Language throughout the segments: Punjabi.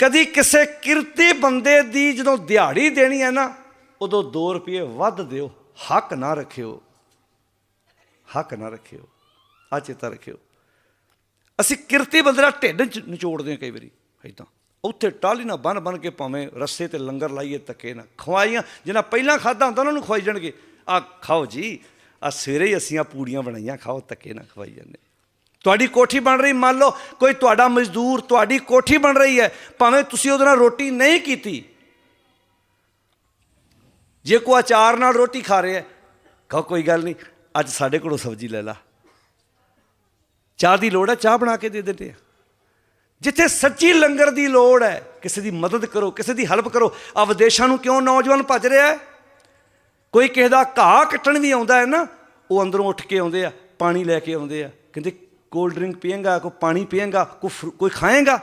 ਕਦੀ ਕਿਸੇ ਕਿਰਤੀ ਬੰਦੇ ਦੀ ਜਦੋਂ ਦਿਹਾੜੀ ਦੇਣੀ ਹੈ ਨਾ, ਉਦੋਂ 2 ਰੁਪਏ ਵੱਧ ਦਿਓ। ਹੱਕ ਨਾ ਰੱਖਿਓ। ਹੱਕ ਨਾ ਰੱਖਿਓ। ਆ ਚੇਤਾ ਰੱਖਿਓ। ਅਸੀਂ ਕਿਰਤੀ ਬੰਦੇ ਦਾ ਢਿੱਡ ਨਿਚੋੜਦੇ ਹਾਂ ਕਈ ਵਾਰੀ ਇਦਾਂ ਉੱਥੇ ਟਾਲੀ ਨਾ ਬਨ ਬਨ ਕੇ ਭਾਵੇਂ ਰੱਸੇ ਤੇ ਲੰਗਰ ਲਾਈਏ, ਤੱਕੇ ਨਾ। ਖਵਾਈਆਂ ਜਿਹਨਾਂ ਪਹਿਲਾਂ ਖਾਦਾ ਹੁੰਦਾ, ਉਹਨਾਂ ਨੂੰ ਖਵਾਈ ਜਾਣਗੇ। ਆ ਖਾਓ ਜੀ ਆ ਸਵੇਰੇ ਹੀ ਅਸੀਂ ਆ ਪੂੜੀਆਂ ਬਣਾਈਆਂ, ਖਾਓ, ਤੱਕੇ ਨਾ ਖਵਾਈ ਜਾਂਦੇ। ਤੁਹਾਡੀ ਕੋਠੀ ਬਣ ਰਹੀ, ਮੰਨ ਲਓ ਕੋਈ ਤੁਹਾਡਾ ਮਜ਼ਦੂਰ ਤੁਹਾਡੀ ਕੋਠੀ ਬਣ ਰਹੀ ਹੈ, ਭਾਵੇਂ ਤੁਸੀਂ ਉਹਦੇ ਨਾਲ ਰੋਟੀ ਨਹੀਂ ਕੀਤੀ। ਜੇ ਕੋ ਅਚਾਰ ਨਾਲ ਰੋਟੀ ਖਾ ਰਿਹਾ ਕਹੋ ਕੋਈ ਗੱਲ ਨਹੀਂ, ਅੱਜ ਸਾਡੇ ਕੋਲੋਂ ਸਬਜ਼ੀ ਲੈ ਲਾ। ਚਾਹ ਦੀ ਲੋੜ ਹੈ, ਚਾਹ ਬਣਾ ਕੇ ਦੇ ਦਿੰਦੇ ਆ। ਜਿੱਥੇ ਸੱਚੀ ਲੰਗਰ ਦੀ ਲੋੜ ਹੈ, ਕਿਸੇ ਦੀ ਮਦਦ ਕਰੋ, ਕਿਸੇ ਦੀ ਹੈਲਪ ਕਰੋ ਆ ਵਿਦੇਸ਼ਾਂ ਨੂੰ ਕਿਉਂ ਨੌਜਵਾਨ ਭੱਜ ਰਿਹਾ ਹੈ? ਕੋਈ ਕਿਸੇ ਦਾ ਘਾਹ ਕੱਟਣ ਵੀ ਆਉਂਦਾ ਹੈ ਨਾ, ਉਹ ਅੰਦਰੋਂ ਉੱਠ ਕੇ ਆਉਂਦੇ ਆ, ਪਾਣੀ ਲੈ ਕੇ ਆਉਂਦੇ ਆ, ਕਹਿੰਦੇ ਕੋਲਡ ਡਰਿੰਕ ਪੀਏਗਾ, ਕੋਈ ਪਾਣੀ ਪੀਏਗਾ, ਕੋਈ ਫਰੂ- ਕੋਈ ਖਾਏਗਾ,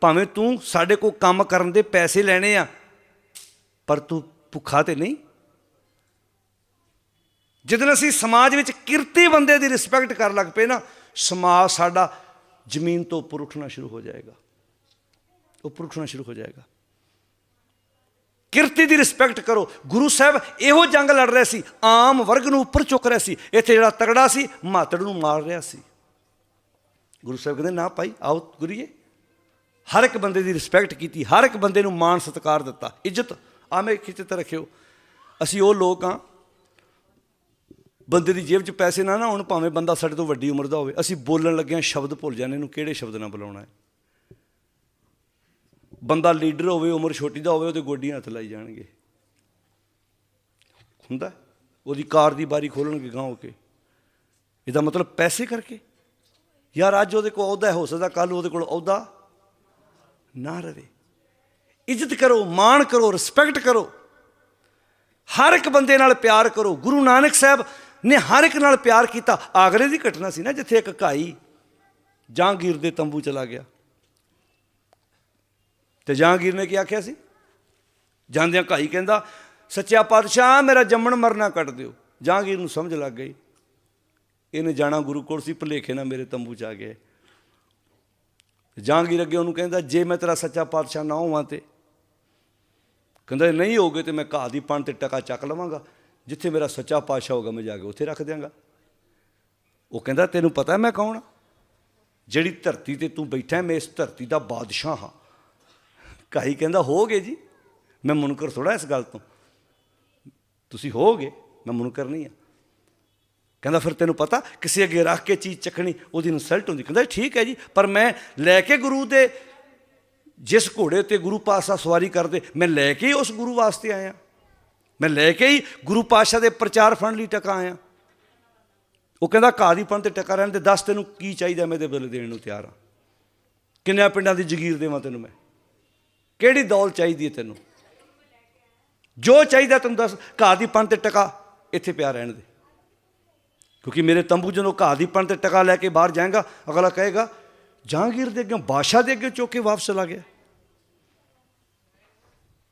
ਭਾਵੇਂ ਤੂੰ ਸਾਡੇ ਕੋਲ ਕੰਮ ਕਰਨ ਦੇ ਪੈਸੇ ਲੈਣੇ ਆ, ਪਰ ਤੂੰ ਭੁੱਖਾ ਤੇ ਨਹੀਂ। ਜਦੋਂ ਅਸੀਂ ਸਮਾਜ ਵਿੱਚ ਕਿਰਤੀ ਬੰਦੇ ਦੀ ਰਿਸਪੈਕਟ ਕਰਨ ਲੱਗ ਪਏ ਨਾ, ਸਮਾਜ ਸਾਡਾ ਜ਼ਮੀਨ ਤੋਂ ਉੱਪਰ ਉੱਠਣਾ ਸ਼ੁਰੂ ਹੋ ਜਾਏਗਾ। ਉੱਪਰ ਉੱਠਣਾ ਸ਼ੁਰੂ ਹੋ ਜਾਏਗਾ। ਕਿਰਤੀ ਦੀ ਰਿਸਪੈਕਟ ਕਰੋ। ਗੁਰੂ ਸਾਹਿਬ ਇਹੋ ਜੰਗ ਲੜ ਰਹੇ ਸੀ, ਆਮ ਵਰਗ ਨੂੰ ਉੱਪਰ ਚੁੱਕ ਰਿਹਾ ਸੀ। ਇੱਥੇ ਜਿਹੜਾ ਤਗੜਾ ਸੀ, ਮਾਤੜ ਨੂੰ ਮਾਰ ਰਿਹਾ ਸੀ। ਗੁਰੂ ਸਾਹਿਬ ਕਹਿੰਦੇ, ਨਾ ਭਾਈ, ਆਓ ਗੁਰੀਏ ਹਰ ਇੱਕ ਬੰਦੇ ਦੀ ਰਿਸਪੈਕਟ ਕੀਤੀ, ਹਰ ਇੱਕ ਬੰਦੇ ਨੂੰ ਮਾਣ ਸਤਿਕਾਰ ਦਿੱਤਾ। ਇੱਜ਼ਤ ਆਵੇਂ ਖਿੱਚਤ ਰੱਖਿਓ। ਅਸੀਂ ਉਹ ਲੋਕ ਆ ਬੰਦੇ ਦੀ ਜੇਬ 'ਚ ਪੈਸੇ ਨਾ ਨਾ ਹੁਣ, ਭਾਵੇਂ ਬੰਦਾ ਸਾਡੇ ਤੋਂ ਵੱਡੀ ਉਮਰ ਦਾ ਹੋਵੇ। ਅਸੀਂ ਬੋਲਣ ਲੱਗਿਆਂ ਸ਼ਬਦ ਭੁੱਲ ਜਾਂਦੇ ਇਹਨੂੰ ਕਿਹੜੇ ਸ਼ਬਦ ਨਾਲ ਬੁਲਾਉਣਾ ਹੈ? ਬੰਦਾ ਲੀਡਰ ਹੋਵੇ, ਉਮਰ ਛੋਟੀ ਦਾ ਹੋਵੇ, ਉਹਦੇ ਗੋਡੀਆਂ ਹੱਥ ਲਾਈ ਜਾਣਗੇ। ਹੁੰਦਾ ਉਹਦੀ ਕਾਰ ਦੀ ਬਾਰੀ ਖੋਲਣਗੇ ਗਾਂ ਹੋ ਕੇ। ਇਹਦਾ ਮਤਲਬ ਪੈਸੇ ਕਰਕੇ? ਯਾਰ ਅੱਜ ਉਹਦੇ ਕੋਲ ਅਹੁਦਾ ਹੋ ਸਕਦਾ ਕੱਲ ਉਹਦੇ ਕੋਲ ਅਹੁਦਾ ਨਾ ਰਵੇ। ਇੱਜ਼ਤ ਕਰੋ, ਮਾਣ ਕਰੋ ਰਿਸਪੈਕਟ ਕਰੋ। ਹਰ ਇੱਕ ਬੰਦੇ ਨਾਲ ਪਿਆਰ ਕਰੋ। ਗੁਰੂ ਨਾਨਕ ਸਾਹਿਬ ਨੇ ਹਰ ਇੱਕ ਨਾਲ ਪਿਆਰ ਕੀਤਾ। ਆਗਰੇ ਦੀ ਘਟਨਾ ਸੀ ਨਾ, ਜਿੱਥੇ ਇੱਕ ਘਾਈ ਜਹਾਂਗੀਰ ਦੇ ਤੰਬੂ ਚਲਾ ਗਿਆ। ਤੇ ਜਹਾਂਗੀਰ ਨੇ ਕੀ ਆਖਿਆ ਸੀ? ਜਾਂਦਿਆਂ ਘਾਈ ਕਹਿੰਦਾ, ਸੱਚਾ ਪਾਤਸ਼ਾਹ, ਮੇਰਾ ਜੰਮਣ ਮਰਨਾ ਕੱਟ ਦਿਓ। ਜਹਾਂਗੀਰ ਨੂੰ ਸਮਝ ਲੱਗ ਗਈ। ਇਹਨੇ ਜਾਣਾ ਗੁਰੂ ਕੋਲ ਸੀ, ਭੁਲੇਖੇ ਨਾਲ ਮੇਰੇ ਤੰਬੂ ਚ ਆ ਗਿਆ। ਜਹਾਂਗੀਰ ਅੱਗੇ ਉਹਨੂੰ ਕਹਿੰਦਾ, ਜੇ ਮੈਂ ਤੇਰਾ ਸੱਚਾ ਪਾਤਸ਼ਾਹ ਨਾ ਹੋਵਾਂ ਤੇ। ਕਹਿੰਦਾ, ਨਹੀਂ ਹੋਗੇ ਤੇ ਮੈਂ ਘਾਹ ਦੀ ਪਣ ਤੇ ਟਕਾ ਚੱਕ ਲਵਾਂਗਾ। ਜਿੱਥੇ ਮੇਰਾ ਸੱਚਾ ਪਾਤਸ਼ਾਹ ਹੋਗਾ ਮੈਂ ਜਾ ਕੇ ਉੱਥੇ ਰੱਖ ਦਿਆਂਗਾ। ਉਹ ਕਹਿੰਦਾ, ਤੈਨੂੰ ਪਤਾ ਮੈਂ ਕੌਣ ਆ? ਜਿਹੜੀ ਧਰਤੀ ਤੇ ਤੂੰ ਬੈਠਾ ਮੈਂ ਇਸ ਧਰਤੀ ਦਾ ਬਾਦਸ਼ਾਹ ਹਾਂ। ਕਾਈ ਕਹਿੰਦਾ, ਹੋਗੇ ਜੀ? ਮੈਂ ਮੁਨਕਰ ਥੋੜਾ ਇਸ ਗੱਲ ਤੋਂ। ਤੁਸੀਂ ਹੋਗੇ, ਮੈਂ ਮੁਨਕਰ ਨਹੀਂ ਆ। ਕਹਿੰਦਾ ਫਿਰ ਤੈਨੂੰ ਪਤਾ, ਕਿਸੇ ਅੱਗੇ ਰੱਖ ਕੇ ਚੀਜ਼ ਚੱਕਣੀ, ਉਹਦੀ ਇਨਸਲਟ ਹੁੰਦੀ। ਕਹਿੰਦਾ ਠੀਕ ਹੈ ਜੀ, ਪਰ ਮੈਂ ਲੈ ਕੇ ਗੁਰੂ ਦੇ, ਜਿਸ ਘੋੜੇ ਤੇ ਗੁਰੂ ਪਾਤਸ਼ਾਹ ਸਵਾਰੀ ਕਰਦੇ, ਮੈਂ ਲੈ ਕੇ ਹੀ ਉਸ ਗੁਰੂ ਵਾਸਤੇ ਆਇਆ। ਮੈਂ ਲੈ ਕੇ ਹੀ ਗੁਰੂ ਪਾਤਸ਼ਾਹ ਦੇ ਪ੍ਰਚਾਰ ਫੰਡ ਲਈ ਟਕਾ ਆਇਆ। ਉਹ ਕਹਿੰਦਾ ਕਾਦੀ ਪੰਨ ਤੇ ਟਕਾ ਰਹਿਣ ਤੇ ਦੱਸ ਤੈਨੂੰ ਕੀ ਚਾਹੀਦਾ, ਮੈਂ ਤੇ ਬਦਲੇ ਦੇਣ ਨੂੰ ਤਿਆਰ ਹਾਂ। ਕਿੰਨਿਆਂ ਪਿੰਡਾਂ ਦੀ ਜ਼ਗੀਰ ਦੇਵਾਂ ਤੈਨੂੰ ਮੈਂ? ਕਿਹੜੀ ਦੌਲ ਚਾਹੀਦੀ ਹੈ ਤੈਨੂੰ? ਜੋ ਚਾਹੀਦਾ ਤੈਨੂੰ ਦੱਸ ਘਾਹ ਦੀ ਪੰਨ ਤੇ ਟਕਾ ਇੱਥੇ ਪਿਆ ਰਹਿਣ ਦੇ। ਕਿਉਂਕਿ ਮੇਰੇ ਤੰਬੂ ਜਦੋਂ ਘਾਹ ਦੀ ਪੰਨ ਤੇ ਟਕਾ ਲੈ ਕੇ ਬਾਹਰ ਜਾਏਗਾ, ਅਗਲਾ ਕਹੇਗਾ ਜਹਾਂਗੀਰ ਦੇ ਅੱਗੇ, ਬਾਦਸ਼ਾਹ ਦੇ ਅੱਗੇ ਚੁੱਕ ਕੇ ਵਾਪਸ ਚਲਾ ਗਿਆ।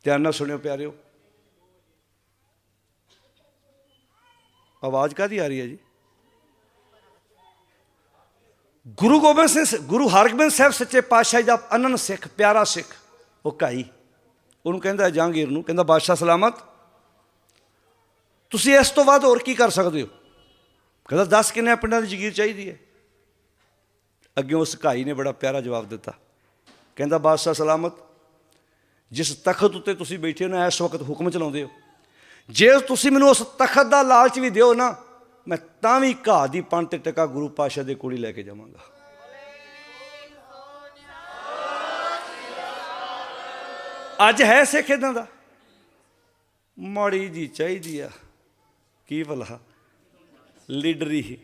ਧਿਆਨ ਨਾਲ ਸੁਣਿਓ ਪਿਆਰਿਓ। ਆਵਾਜ਼ ਕਾਦੀ ਆ ਰਹੀ ਹੈ ਜੀ? ਗੁਰੂ ਗੋਬਿੰਦ ਸਿੰਘ ਗੁਰੂ ਹਰਗੋਬਿੰਦ ਸਾਹਿਬ ਸੱਚੇ ਪਾਤਸ਼ਾਹ ਜੀ ਦਾ ਅਨੰਨ ਸਿੱਖ, ਪਿਆਰਾ ਸਿੱਖ, ਉਹ ਕਾਈ ਉਹਨੂੰ ਕਹਿੰਦਾ ਜਹਾਂਗੀਰ ਨੂੰ, ਕਹਿੰਦਾ, ਬਾਦਸ਼ਾਹ ਸਲਾਮਤ। ਤੁਸੀਂ ਇਸ ਤੋਂ ਬਾਅਦ ਹੋਰ ਕੀ ਕਰ ਸਕਦੇ ਹੋ? ਕਹਿੰਦਾ, ਦੱਸ ਕਿੰਨੇ ਪਿੰਡਾਂ ਦੀ ਜ਼ਗੀਰ ਚਾਹੀਦੀ ਹੈ? ਅੱਗੇ ਉਸ ਘਾਈ ਨੇ ਬੜਾ ਪਿਆਰਾ ਜਵਾਬ ਦਿੱਤਾ। ਕਹਿੰਦਾ, ਬਾਦਸ਼ਾਹ ਸਲਾਮਤ, ਜਿਸ ਤਖਤ ਉੱਤੇ ਤੁਸੀਂ ਬੈਠੇ ਹੋ ਨਾ, ਇਸ ਵਕਤ ਹੁਕਮ ਚਲਾਉਂਦੇ ਹੋ। ਜੇ ਤੁਸੀਂ ਮੈਨੂੰ ਉਸ ਤਖਤ ਦਾ ਲਾਲਚ ਵੀ ਦਿਓ ਨਾ, ਮੈਂ ਤਾਂ ਵੀ ਘਾਹ ਦੀ ਪੰਨ ਤੇ ਟਕਾ ਗੁਰੂ ਪਾਸ਼ਾ ਦੇ ਕੋਲ ਹੀ ਲੈ ਕੇ ਜਾਵਾਂਗਾ। ਅੱਜ ਹੈ ਸਿੱਖ ਇਦਾਂ ਦਾ? ਮਾੜੀ ਜੀ ਚਾਹੀਦੀ ਆ। ਕੀ ਭਲਾ? ਲੀਡਰੀ ਹੀ।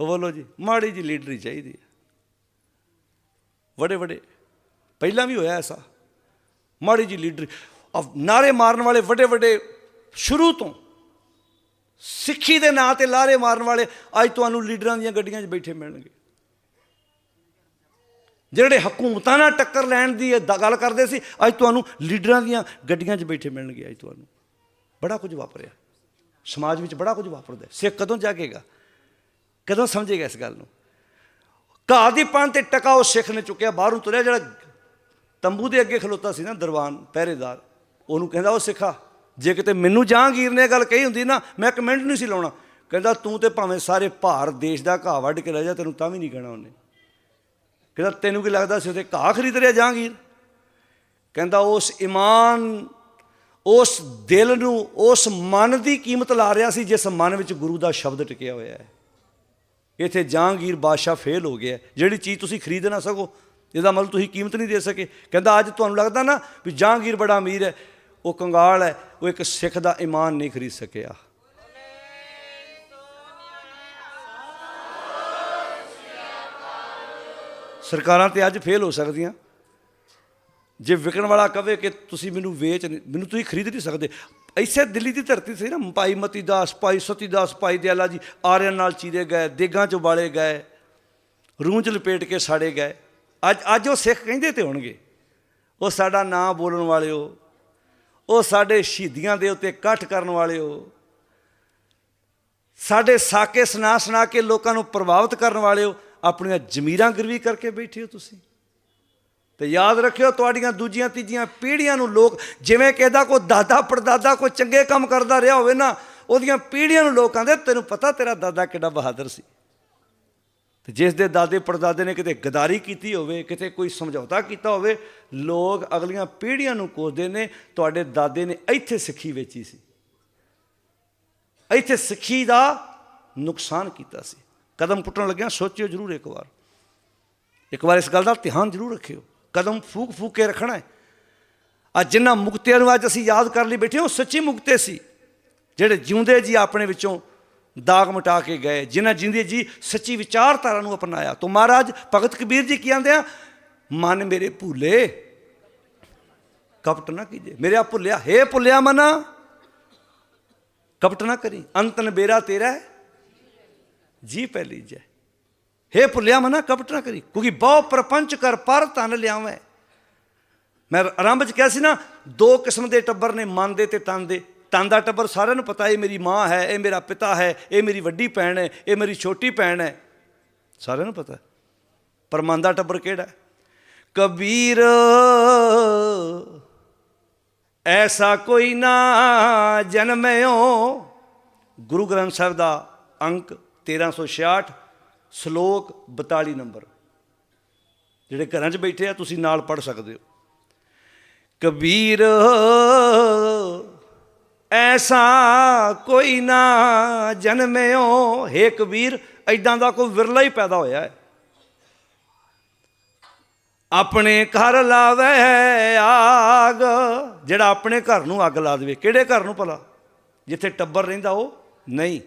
ਉਹ ਬੋਲੋ ਜੀ, ਮਾੜੀ ਜੀ ਲੀਡਰੀ ਚਾਹੀਦੀ ਹੈ। ਵੱਡੇ ਵੱਡੇ ਪਹਿਲਾਂ ਵੀ ਹੋਇਆ ਐਸਾ। ਮਾੜੀ ਜੀ ਲੀਡਰ ਨਾਰੇ ਮਾਰਨ ਵਾਲੇ ਵੱਡੇ ਵੱਡੇ ਸ਼ੁਰੂ ਤੋਂ, ਸਿੱਖੀ ਦੇ ਨਾਂ ਤੇ ਲਾਰੇ ਮਾਰਨ ਵਾਲੇ ਅੱਜ ਤੁਹਾਨੂੰ ਲੀਡਰਾਂ ਦੀਆਂ ਗੱਡੀਆਂ 'ਚ ਬੈਠੇ ਮਿਲਣਗੇ। ਜਿਹੜੇ ਹਕੂਮਤਾਂ ਨਾਲ ਟੱਕਰ ਲੈਣ ਦੀ, ਗੱਲ ਕਰਦੇ ਸੀ, ਅੱਜ ਤੁਹਾਨੂੰ ਲੀਡਰਾਂ ਦੀਆਂ ਗੱਡੀਆਂ 'ਚ ਬੈਠੇ ਮਿਲਣਗੇ, ਅੱਜ ਤੁਹਾਨੂੰ। ਬੜਾ ਕੁਝ ਵਾਪਰਿਆ। ਸਮਾਜ ਵਿੱਚ ਬੜਾ ਕੁਝ ਵਾਪਰਦਾ ਸਿੱਖ ਕਦੋਂ ਜਾਗੇਗਾ? ਕਦੋਂ ਸਮਝੇਗਾ ਇਸ ਗੱਲ ਨੂੰ? ਘਾਹ ਦੀ ਪੰਨ ਤੇ ਟਕਾ ਉਹ ਸਿੱਖ ਨੇ ਚੁੱਕਿਆ, ਬਾਹਰੋਂ ਤੁਰਿਆ ਜਿਹੜਾ ਤੰਬੂ ਦੇ ਅੱਗੇ ਖਲੋਤਾ ਸੀ ਨਾ, ਦਰਬਾਨ, ਪਹਿਰੇਦਾਰ, ਉਹਨੂੰ ਕਹਿੰਦਾ, ਉਹ ਸਿੱਖਾ, ਜੇ ਕਿਤੇ ਮੈਨੂੰ ਜਹਾਂਗੀਰ ਨੇ ਗੱਲ ਕਹੀ ਹੁੰਦੀ ਨਾ, ਮੈਂ ਕਮੈਂਟ ਨਹੀਂ ਸੀ ਲਾਉਣਾ। ਕਹਿੰਦਾ, ਤੂੰ ਤੇ ਭਾਵੇਂ ਸਾਰੇ ਭਾਰਤ ਦੇਸ਼ ਦਾ ਘਾਹ ਵੱਢ ਕੇ ਲੈ ਜਾ, ਤੈਨੂੰ ਤਾਂ ਵੀ ਨਹੀਂ ਕਹਿਣਾ ਉਹਨੇ। ਕਹਿੰਦਾ, ਤੈਨੂੰ ਕੀ ਲੱਗਦਾ ਸੀ ਉਹਦੇ ਘਾਹ ਖਰੀਦ ਰਿਹਾ ਜਹਾਂਗੀਰ? ਕਹਿੰਦਾ, ਉਸ ਇਮਾਨ ਉਸ ਦਿਲ ਨੂੰ, ਉਸ ਮਨ ਦੀ ਕੀਮਤ ਲਾ ਰਿਹਾ ਸੀ ਜਿਸ ਮਨ ਵਿੱਚ ਗੁਰੂ ਦਾ ਸ਼ਬਦ ਟਿਕਿਆ ਹੋਇਆ ਹੈ। ਇੱਥੇ ਜਹਾਂਗੀਰ ਬਾਦਸ਼ਾਹ ਫੇਲ ਹੋ ਗਿਆ ਜਿਹੜੀ ਚੀਜ਼ ਤੁਸੀਂ ਖਰੀਦ ਨਾ ਸਕੋ, ਇਹਦਾ ਮਤਲਬ ਤੁਸੀਂ ਕੀਮਤ ਨਹੀਂ ਦੇ ਸਕੇ। ਕਹਿੰਦਾ, ਅੱਜ ਤੁਹਾਨੂੰ ਲੱਗਦਾ ਨਾ ਵੀ ਜਹਾਂਗੀਰ ਬੜਾ ਅਮੀਰ ਹੈ, ਉਹ ਕੰਗਾਲ ਹੈ, ਉਹ ਇੱਕ ਸਿੱਖ ਦਾ ਈਮਾਨ ਨਹੀਂ ਖਰੀਦ ਸਕਿਆ। ਸਰਕਾਰਾਂ ਤੇ ਅੱਜ ਫੇਲ ਹੋ ਸਕਦੀਆਂ। ਜੇ ਵਿਕਣ ਵਾਲਾ ਕਵੇ ਕਿ ਤੁਸੀਂ ਮੈਨੂੰ ਵੇਚ ਨਹੀਂ- ਮੈਨੂੰ ਤੁਸੀਂ ਖਰੀਦ ਨਹੀਂ ਸਕਦੇ। ਇਸੇ ਦਿੱਲੀ ਦੀ ਧਰਤੀ ਸੀ ਨਾ, ਭਾਈ ਮਤੀ ਦਾਸ ਭਾਈ ਸਤੀ ਦਾਸ ਭਾਈ ਦਿਆਲਾ ਜੀ, ਆਰਿਆਂ ਨਾਲ ਚੀਰੇ ਗਏ, ਦੇਗਾਂ ਚ ਉਬਾਲੇ ਗਏ ਰੂੰਚ ਲਪੇਟ ਕੇ ਸਾੜੇ ਗਏ। ਅੱਜ ਅੱਜ ਉਹ ਸਿੱਖ ਕਹਿੰਦੇ ਤੇ ਹੋਣਗੇ। ਉਹ ਸਾਡਾ ਨਾਂ ਬੋਲਣ ਵਾਲਿਓ, ਉਹ ਸਾਡੇ ਸ਼ਹੀਦੀਆਂ ਦੇ ਉੱਤੇ ਇਕੱਠ ਕਰਨ ਵਾਲਿਓ, ਸਾਡੇ ਸਾਕੇ ਸੁਣਾ ਸੁਣਾ ਕੇ ਲੋਕਾਂ ਨੂੰ ਪ੍ਰਭਾਵਿਤ ਕਰਨ ਵਾਲਿਓ, ਆਪਣੀਆਂ ਜ਼ਮੀਰਾਂ ਗਿਰਵੀ ਕਰਕੇ ਬੈਠੇ ਹੋ ਤੁਸੀਂ। ਤੇ ਯਾਦ ਰੱਖਿਓ, ਤੁਹਾਡੀਆਂ ਦੂਜੀਆਂ, ਤੀਜੀਆਂ ਪੀੜ੍ਹੀਆਂ ਨੂੰ ਲੋਕ ਜਿਵੇਂ ਕਹਿੰਦਾ, ਕੋਈ ਦਾਦਾ ਪੜਦਾਦਾ, ਕੋਈ ਚੰਗੇ ਕੰਮ ਕਰਦਾ ਰਿਹਾ ਹੋਵੇ ਨਾ, ਉਹਦੀਆਂ ਪੀੜ੍ਹੀਆਂ ਨੂੰ ਲੋਕ ਕਹਿੰਦੇ ਤੈਨੂੰ ਪਤਾ ਤੇਰਾ ਦਾਦਾ ਕਿੱਡਾ ਬਹਾਦਰ ਸੀ? ਤੇ ਜਿਸ ਦੇ ਦਾਦੇ ਪੜਦਾਦੇ ਨੇ ਕਿਤੇ ਗਦਾਰੀ ਕੀਤੀ ਹੋਵੇ, ਕਿਤੇ ਕੋਈ ਸਮਝੌਤਾ ਕੀਤਾ ਹੋਵੇ, ਲੋਕ ਅਗਲੀਆਂ ਪੀੜ੍ਹੀਆਂ ਨੂੰ ਕੋਸਦੇ ਨੇ, ਤੁਹਾਡੇ ਦਾਦੇ ਨੇ ਇੱਥੇ ਸਿੱਖੀ ਵੇਚੀ ਸੀ। ਇੱਥੇ ਸਿੱਖੀ ਦਾ ਨੁਕਸਾਨ ਕੀਤਾ ਸੀ। ਕਦਮ ਪੁੱਟਣ ਲੱਗਿਆ, ਸੋਚਿਓ ਜ਼ਰੂਰ ਇੱਕ ਵਾਰ। ਇੱਕ ਵਾਰ ਇਸ ਗੱਲ ਦਾ ਧਿਆਨ ਜ਼ਰੂਰ ਰੱਖਿਓ। ਕਦਮ ਫੂਕ ਫੂਕ ਕੇ ਰੱਖਣਾ ਹੈ। ਅੱਜ ਜਿਨ੍ਹਾਂ ਮੁਕਤਿਆਂ ਨੂੰ ਅੱਜ ਅਸੀਂ ਯਾਦ ਕਰ ਲਈ ਬੈਠੇ ਉਹ ਸੱਚੀ ਮੁਕਤੇ ਸੀ, ਜਿਹੜੇ ਜਿਉਂਦੇ ਜੀ ਆਪਣੇ ਵਿੱਚੋਂ ਦਾਗ ਮਿਟਾ ਕੇ ਗਏ, ਜਿਨ੍ਹਾਂ ਜਿੰਦੇ ਜੀ ਸੱਚੀ ਵਿਚਾਰਧਾਰਾ ਨੂੰ ਅਪਣਾਇਆ। ਤੋਂ ਮਹਾਰਾਜ, ਭਗਤ ਕਬੀਰ ਜੀ ਕੀ ਆਂਦੇ ਆ? ਮਨ ਮੇਰੇ ਭੁੱਲੇ, ਕਪਟ ਨਾ ਕੀਜੇ। ਮੇਰੇ ਆ ਭੁੱਲਿਆ, ਹੇ ਭੁੱਲਿਆ ਮਨਾ, ਕਪਟ ਨਾ ਕਰੀ। ਅੰਤਨ ਬੇਰਾ ਤੇਰਾ ਜੀ ਪਹਿਲੀ ਜੈ। ਹੇ ਭੁੱਲਿਆ ਮਨਾ, ਕਪਟ ਨਾ ਕਰੀ। ਕਿਉਂਕਿ ਬਹੁ ਪ੍ਰਪੰਚ ਕਰ ਪਰ ਤਨ ਲਿਆਵੇਂ। ਮੈਂ ਆਰੰਭ ਚ ਕਿਹਾ ਸੀ ਨਾ, ਦੋ ਕਿਸਮ ਦੇ ਟੱਬਰ ਨੇ, ਮਨ ਦੇ ਤੇ ਤਨ ਦੇ। ਤਨ ਦਾ ਟੱਬਰ ਸਾਰਿਆਂ ਨੂੰ ਪਤਾ, ਇਹ ਮੇਰੀ ਮਾਂ ਹੈ, ਇਹ ਮੇਰਾ ਪਿਤਾ ਹੈ, ਇਹ ਮੇਰੀ ਵੱਡੀ ਭੈਣ ਹੈ, ਇਹ ਮੇਰੀ ਛੋਟੀ ਭੈਣ ਹੈ। ਸਾਰਿਆਂ ਨੂੰ ਪਤਾ। ਪਰ ਮਨ ਦਾ ਟੱਬਰ ਕਿਹੜਾ ਕਬੀਰ, ਐਸਾ ਕੋਈ ਨਾ ਜਨਮਿਓ। ਗੁਰੂ ਗ੍ਰੰਥ ਸਾਹਿਬ ਦਾ ਅੰਕ 1366 ਸ਼ਲੋਕ 42 ਨੰਬਰ। ਜਿਹੜੇ ਘਰਾਂ 'ਚ ਬੈਠੇ ਆ, ਤੁਸੀਂ ਨਾਲ ਪੜ ਸਕਦੇ ਹੋ। ਕਬੀਰ, ਐਸਾ ਕੋਈ ਨਾ ਜਨਮਿਓ ਹੇ ਕਬੀਰ ਐਦਾਂ ਦਾ ਕੋਈ ਵਿਰਲਾ ਹੀ ਪੈਦਾ ਹੋਇਆ ਹੈ। ਆਪਣੇ ਘਰ ਲਾਵੇ ਆਗ, ਜਿਹੜਾ ਆਪਣੇ ਘਰ ਨੂੰ ਅੱਗ ਲਾ ਦੇਵੇ। ਕਿਹੜੇ ਘਰ ਨੂੰ ਭਲਾ? ਜਿੱਥੇ ਟੱਬਰ ਰਹਿੰਦਾ ਉਹ ਨਹੀਂ।